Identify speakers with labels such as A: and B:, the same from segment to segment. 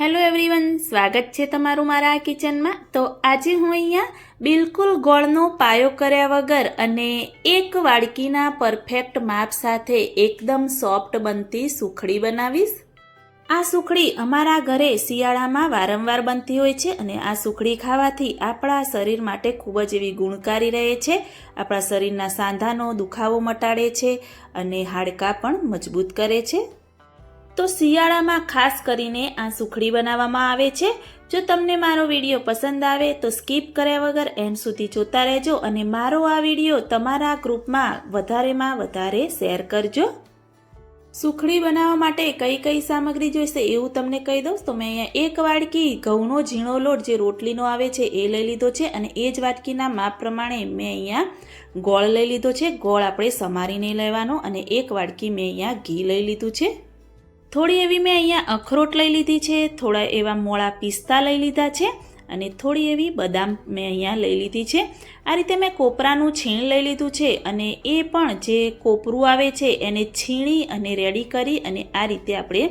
A: Hello everyone, સ્વાગત છે તમારું મારા આ કિચનમાં. તો આજે હું અહીંયા બિલકુલ ગોળનો પાયો કર્યા વગર અને એક વાડકીના પરફેક્ટ માપ સાથે એકદમ સોફ્ટ બનતી સુખડી બનાવીશ. આ સુખડી અમારા ઘરે શિયાળામાં વારંવાર બનતી હોય છે અને આ સુખડી ખાવાથી આપણા શરીર માટે ખૂબ જ એવી ગુણકારી રહે છે. આપણા શરીરના સાંધાનો દુખાવો મટાડે છે અને હાડકાં પણ મજબૂત કરે છે. તો શિયાળામાં ખાસ કરીને આ સુખડી બનાવવામાં આવે છે. જો તમને મારો વીડિયો પસંદ આવે તો સ્કીપ કર્યા વગર એન્ડ સુધી જોતા રહેજો અને મારો આ વીડિયો તમારા ગ્રુપમાં વધારેમાં વધારે શેર કરજો. સુખડી બનાવવા માટે કઈ કઈ સામગ્રી જોઈશે એવું તમને કહી દઉં. તો મેં અહીંયા એક વાડકી, ઘઉંનો ઝીણો લોટ જે રોટલીનો આવે છે એ લઈ લીધો છે અને એ જ વાટકીના માપ પ્રમાણે મેં અહીંયા ગોળ લઈ લીધો છે. ગોળ આપણે સમારીને લેવાનો અને એક વાડકી મેં અહીંયા ઘી લઈ લીધું છે. થોડી એવી મેં અહીંયા અખરોટ લઈ લીધી છે, થોડા એવા મોળા પિસ્તા લઈ લીધા છે અને થોડી એવી બદામ મેં અહીંયા લઈ લીધી છે. આ રીતે મેં કોપરાનું છીણ લઈ લીધું છે અને એ પણ જે કોપરું આવે છે એને છીણી અને રેડી કરી અને આ રીતે આપણે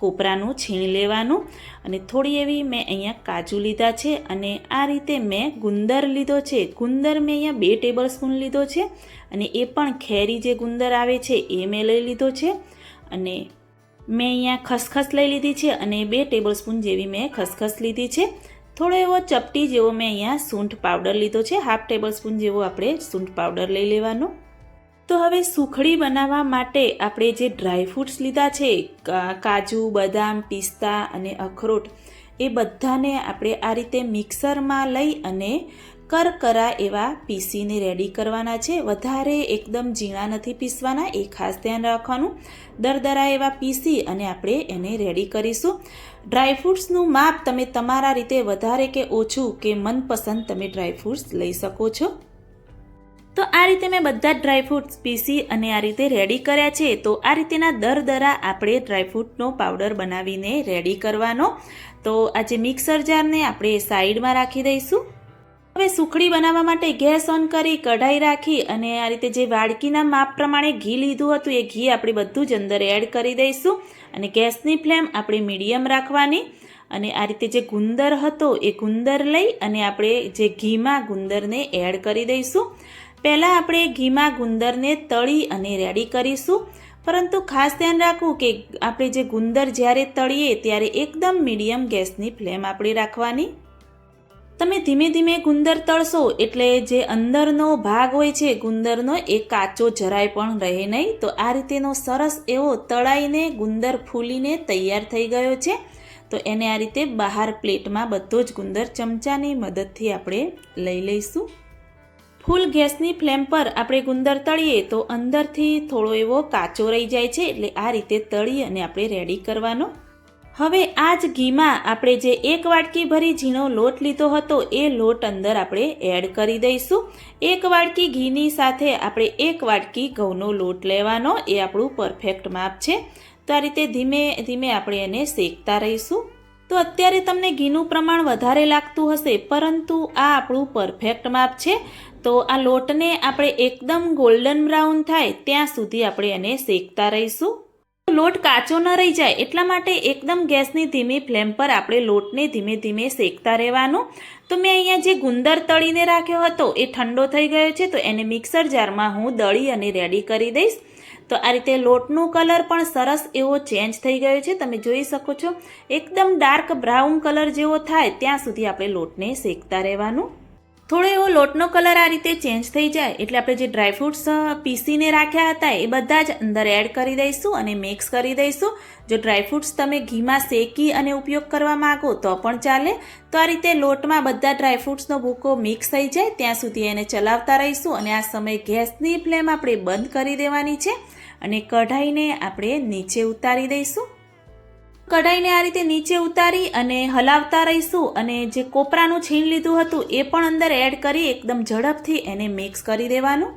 A: કોપરાનું છીણ લેવાનું. અને થોડી એવી મેં અહીંયા કાજુ લીધા છે અને આ રીતે મેં ગુંદર લીધો છે. ગુંદર મેં અહીંયા બે ટેબલ સ્પૂન લીધો છે અને એ પણ ખેરી જે ગુંદર આવે છે એ મેં લઈ લીધો છે. અને મેં અહીંયા ખસખસ લઈ લીધી છે અને બે ટેબલ સ્પૂન જેવી મેં ખસખસ લીધી છે. થોડો એવો ચપટી જેવો મેં અહીંયા સૂંઠ પાવડર લીધો છે. હાફ ટેબલ સ્પૂન જેવો આપણે સૂંઠ પાવડર લઈ લેવાનો. તો હવે સુખડી બનાવવા માટે આપણે જે ડ્રાયફ્રૂટ્સ લીધા છે કાજુ, બદામ, પિસ્તા અને અખરોટ, એ બધાને આપણે આ રીતે મિક્સરમાં લઈ અને કરકરા એવા પીસીને રેડી કરવાના છે. વધારે એકદમ ઝીણા નથી પીસવાના. એ ખાસ ધ્યાન રાખવાનું. દરદરા એવા પીસી અને આપણે એને રેડી કરીશું. ડ્રાયફ્રૂટ્સનું માપ તમે તમારા રીતે વધારે કે ઓછું કે મનપસંદ તમે ડ્રાયફ્રૂટ્સ લઈ શકો છો. તો આ રીતે મેં બધા જ ડ્રાયફ્રૂટ્સ પીસી અને આ રીતે રેડી કર્યા છે. તો આ રીતેના દરદરા આપણે ડ્રાયફ્રૂટનો પાવડર બનાવીને રેડી કરવાનો. તો આ જે મિક્સર જારને આપણે સાઈડમાં રાખી દઈશું. હવે સુખડી બનાવવા માટે ગેસ ઓન કરી, કઢાઈ રાખી અને આ રીતે જે વાડકીના માપ પ્રમાણે ઘી લીધું હતું, એ ઘી આપણે બધું જ અંદર એડ કરી દઈશું અને ગેસની ફ્લેમ આપણે મીડિયમ રાખવાની અને આ રીતે જે ગુંદર હતો, એ ગુંદર લઈ અને આપણે જે ઘીમાં ગુંદરને એડ કરી દઈશું. પહેલાં આપણે ઘીમાં ગુંદરને તળી અને રેડી કરીશું. પરંતુ ખાસ ધ્યાન રાખવું કે આપણે જે ગુંદર જ્યારે તળીએ, ત્યારે એકદમ મીડિયમ ગેસની ફ્લેમ આપણે રાખવાની. તમે ધીમે ધીમે ગુંદર તળશો એટલે જે અંદરનો ભાગ હોય છે, ગુંદરનો એ કાચો જરાય પણ રહે નહીં. તો આ રીતેનો સરસ એવો તળાઈને ગુંદર ફૂલીને તૈયાર થઈ ગયો છે. તો એને આ રીતે બહાર પ્લેટમાં બધો જ ગુંદર ચમચાની મદદથી આપણે લઈ લઈશું. ફૂલ ગેસની ફ્લેમ પર આપણે ગુંદર તળીએ તો અંદરથી થોડો એવો કાચો રહી જાય છે, એટલે આ રીતે તળી અને આપણે રેડી કરવાનો હવે આ જ ઘીમાં આપણે જે એક વાટકી ભરી ઝીણો લોટ લીધો હતો, એ લોટ અંદર આપણે એડ કરી દઈશું. એક વાટકી ઘીની સાથે આપણે એક વાટકી ઘઉંનો લોટ લેવાનો, એ આપણું પરફેક્ટ માપ છે. તો આ રીતે ધીમે ધીમે આપણે એને શેકતા રહીશું. તો અત્યારે તમને ઘીનું પ્રમાણ વધારે લાગતું હશે, પરંતુ આ આપણું પરફેક્ટ માપ છે. તો આ લોટને આપણે એકદમ ગોલ્ડન બ્રાઉન થાય, ત્યાં સુધી આપણે એને શેકતા રહીશું. લોટ કાચો ન રહી જાય એટલા માટે એકદમ ગેસની ધીમી ફ્લેમ પર આપણે લોટને ધીમે ધીમે શેકતા રહેવાનું. તો મેં અહીંયા જે ગુંદર તળીને રાખ્યો હતો એ ઠંડો થઈ ગયો છે, તો એને મિક્સર જારમાં હું દળી અને રેડી કરી દઈશ. તો આ રીતે લોટનું કલર પણ સરસ એવો ચેન્જ થઈ ગયો છે, તમે જોઈ શકો છો. એકદમ ડાર્ક બ્રાઉન કલર જેવો થાય ત્યાં સુધી આપણે લોટને શેકતા રહેવાનું. થોડો એવો લોટનો કલર આ રીતે ચેન્જ થઈ જાય એટલે આપણે જે ડ્રાયફ્રૂટ્સ પીસીને રાખ્યા હતા એ બધા જ અંદર એડ કરી દઈશું અને મિક્સ કરી દઈશું. જો ડ્રાયફ્રૂટ્સ તમે ઘીમાં શેકી અને ઉપયોગ કરવા માગો તો પણ ચાલે. તો આ રીતે લોટમાં બધા ડ્રાયફ્રૂટ્સનો ભૂકો મિક્સ થઈ જાય. ત્યાં સુધી એને ચલાવતા રહીશું અને આ સમયે ગેસની ફ્લેમ આપણે બંધ કરી દેવાની છે અને કઢાઈને આપણે નીચે ઉતારી દઈશું. કઢાઈને આ રીતે નીચે ઉતારી અને હલાવતા રહીશું અને જે કોપરાનું છીણ લીધું હતું એ પણ અંદર એડ કરી એકદમ ઝડપથી એને મિક્સ કરી દેવાનું.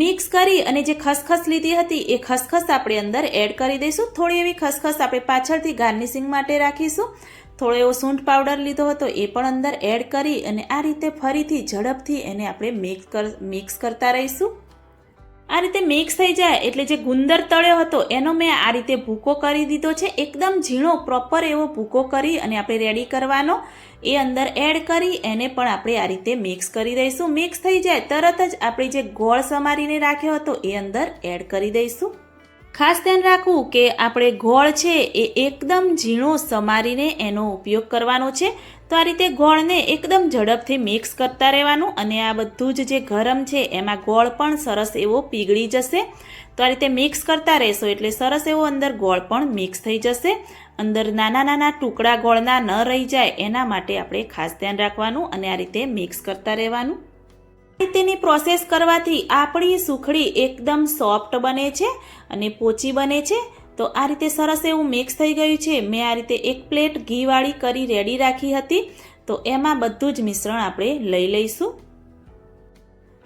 A: મિક્સ કરી અને જે ખસખસ લીધી હતી એ ખસખસ આપણે અંદર એડ કરી દઈશું. થોડી એવી ખસખસ આપણે પાછળથી ગાર્નિશિંગ માટે રાખીશું. થોડો એવો સૂંઠ પાવડર લીધો હતો એ પણ અંદર એડ કરી અને આ રીતે ફરીથી ઝડપથી એને આપણે મિક્સ કર, મિક્સ કરતા રહીશું. આ રીતે મિક્સ થઈ જાય એટલે જે ગુંદર તળ્યો હતો, એનો મેં આ રીતે ભૂકો કરી દીધો છે. એકદમ ઝીણો પ્રોપર એવો ભૂકો કરી અને આપણે રેડી કરવાનો. એ અંદર એડ કરી, એને પણ આપણે આ રીતે મિક્સ કરી દઈશું. મિક્સ થઈ જાય, તરત જ આપણે જે ગોળ સમારીને રાખ્યો હતો, એ અંદર એડ કરી દઈશું. ખાસ ધ્યાન રાખવું કે આપણે ગોળ છે એ એકદમ ઝીણો સમારીને એનો ઉપયોગ કરવાનો છે. તો આ રીતે ગોળને એકદમ ઝડપથી મિક્સ કરતા રહેવાનું અને આ બધું જ જે ગરમ છે એમાં ગોળ પણ સરસ એવો પીગળી જશે. તો આ રીતે મિક્સ કરતા રહેશો એટલે સરસ એવો અંદર ગોળ પણ મિક્સ થઈ જશે. અંદર નાના નાના ટુકડા ગોળના ન રહી જાય એના માટે આપણે ખાસ ધ્યાન રાખવાનું અને આ રીતે મિક્સ કરતા રહેવાનું. તેની પ્રોસેસ કરવાથી આપણી સુખડી એકદમ સોફ્ટ બને છે અને પોચી બને છે. તો આ રીતે સરસ એવું મિક્સ થઈ ગયું છે. મેં આ રીતે એક પ્લેટ ઘીવાળી કરી રેડી રાખી હતી. તો એમાં બધું જ મિશ્રણ આપણે લઈ લઈશું.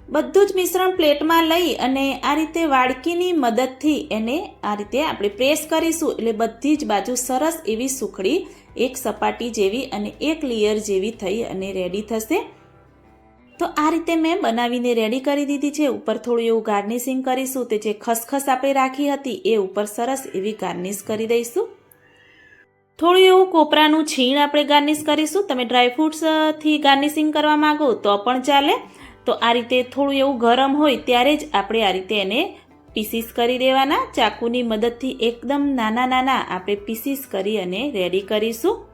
A: બધું જ મિશ્રણ પ્લેટમાં લઈ અને આ રીતે વાડકીની મદદથી એને આ રીતે આપણે પ્રેસ કરીશું. એટલે બધી જ બાજુ સરસ એવી સુખડી એક સપાટી જેવી અને એક લેયર જેવી થઈ અને રેડી થશે. તો આ રીતે મેં બનાવીને રેડી કરી દીધી છે. ઉપર થોડું એવું ગાર્નિશિંગ કરીશું. તે જે ખસખસ આપણે રાખી હતી, એ ઉપર સરસ એવી ગાર્નિશ કરી દઈશું. થોડું એવું કોપરાનું છીણ આપણે ગાર્નિશ કરીશું. તમે ડ્રાયફ્રૂટ્સથી ગાર્નિશિંગ કરવા માંગો તો પણ ચાલે. તો આ રીતે થોડું એવું ગરમ હોય ત્યારે જ આપણે આ રીતે એને પીસીસ કરી દેવાના. ચાકુની મદદથી એકદમ નાના નાના આપણે પીસીસ કરી અને રેડી કરીશું.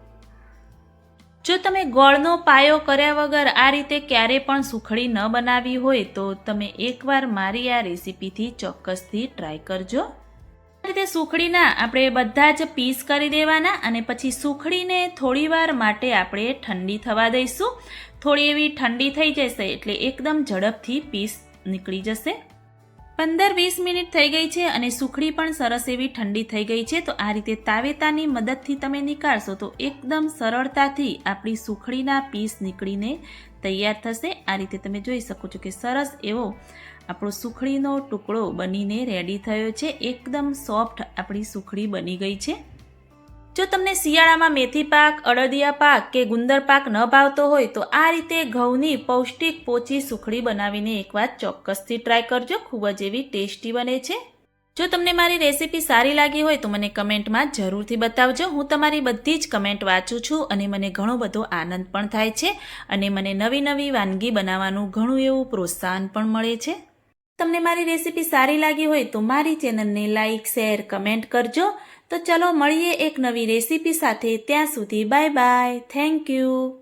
A: જો તમે ગોળનો પાયો કર્યા વગર આ રીતે ક્યારે પણ સુખડી ન બનાવી હોય તો તમે એકવાર મારી આ રેસીપીથી ચોક્કસથી ટ્રાય કરજો. આ રીતે સુખડીના આપણે બધા જ પીસ કરી દેવાના અને પછી સુખડીને થોડીવાર માટે આપણે ઠંડી થવા દઈશું. થોડી એવી ઠંડી થઈ જશે એટલે એકદમ ઝડપથી પીસ નીકળી જશે. પંદર વીસ મિનિટ થઈ ગઈ છે અને સુખડી પણ સરસ એવી ઠંડી થઈ ગઈ છે, તો આ રીતે તાવેતાની મદદથી તમે નીકાળશો તો એકદમ સરળતાથી આપણી સુખડીના પીસ નીકળીને તૈયાર થશે. આ રીતે તમે જોઈ શકો છો કે સરસ એવો આપણો સુખડીનો ટુકડો બનીને રેડી થયો છે. એકદમ સોફ્ટ આપણી સુખડી બની ગઈ છે. જો તમને શિયાળામાં મેથી પાક, અડદિયા પાક કે ગુંદર પાક ન ભાવતો હોય તો આ રીતે ઘઉંની પૌષ્ટિક પોચી સુખડી બનાવીને એકવાર ચોક્કસથી ટ્રાય કરજો. ખૂબ જ એવી ટેસ્ટી બને છે. જો તમને મારી રેસીપી સારી લાગી હોય તો મને કમેન્ટમાં જરૂરથી બતાવજો. હું તમારી બધી જ કમેન્ટ વાંચું છું અને મને ઘણો બધો આનંદ પણ થાય છે અને મને નવી નવી વાનગી બનાવવાનું ઘણું એવું પ્રોત્સાહન પણ મળે છે. તમને મારી રેસીપી સારી લાગી હોય તો મારી ચેનલને લાઇક શેર, કમેન્ટ કરજો. તો ચલો મળીએ એક નવી રેસીપી સાથે ત્યાં સુધી બાય બાય. Thank you